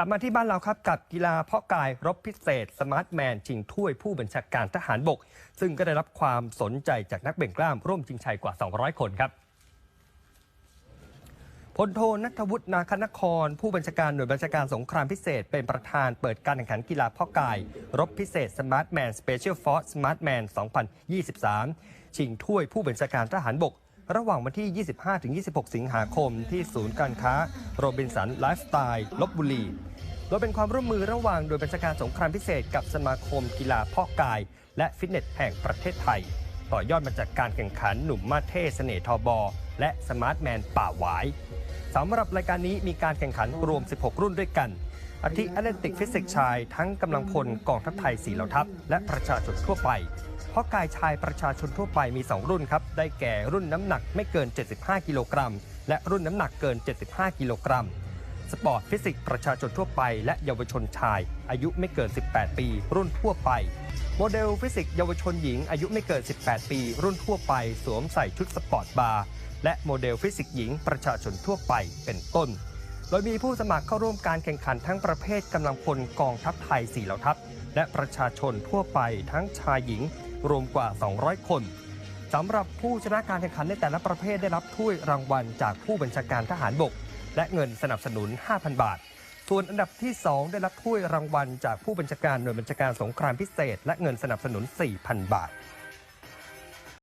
กลับมาที่บ้านเราครับกับกีฬาเพาะกายรบพิเศษ สมาร์ทแมนชิงถ้วยผู้บัญชาการทหารบก ซึ่งก็ได้รับความสนใจจากนักเบ่งกล้ามร่วมชิงชัยกว่า 200 คนครับพลโทนัทวุฒินาคนคร ผู้บัญชาการหน่วยบัญชาการสงครามพิเศษ เป็นประธานเปิดการแข่งขันกีฬาพาะกาย รบพิเศษ Smart Man Special Force Smart Man 2023 ชิงถ้วยผู้บัญชาการทหารบก ระหว่างวันที่ 25-26 สิงหาคมที่ศูนย์การค้าโรบินสันไลฟ์สไตล์ลบบุรีโดยเป็นความร่วมมือระหว่างโดยบัญชาการสงครามพิเศษกับสมาคมกีฬาพาะกาย และฟิตเนสแห่งประเทศไทย ต่อยอดมาจากการแข่งขันหนุ่มมาเท่เสน่ห์ทอบอ และสมาร์ทแมนป่าหวายสำหรับรายการนี้มีการแข่งขันรวม 16 รุ่นด้วยกัน อาทิแอตเลติกฟิสิกส์ชาย ทั้งกำลังพลกองทัพไทยสีเหล่าทัพ และประชาชนทั่วไป เพราะกายชายประชาชนทั่วไปมี 2 รุ่นครับ ได้แก่รุ่นน้ำหนักไม่เกิน 75 กิโลกรัม และรุ่นน้ำหนักเกิน 75 กิโลกรัม สปอร์ตฟิสิกส์ประชาชนทั่วไป และเยาวชนชาย อายุไม่เกิน 18 ปี รุ่นทั่วไป โมเดลฟิสิกส์เยาวชนหญิง อายุไม่เกิน 18 ปี รุ่นทั่วไป สวมใส่ชุดสปอร์ตบาร์และโมเดลฟิสิกส์หญิงประชาชนทั่วไปเป็นต้น โดยมีผู้สมัครเข้าร่วมการแข่งขันทั้งประเภทกำลังพลกองทัพไทย4เหล่าทัพ และประชาชนทั่วไปทั้งชายหญิง รวมกว่า 200 คนสำหรับผู้ชนะการแข่งขันในแต่ละประเภทได้รับถ้วยรางวัลจากผู้บัญชาการทหารบก และเงินสนับสนุน 5,000 บาท ส่วนอันดับที่ 2 ได้รับถ้วยรางวัลจากผู้บัญชาการหน่วยบัญชาการสงครามพิเศษ และเงินสนับสนุน 4,000 บาท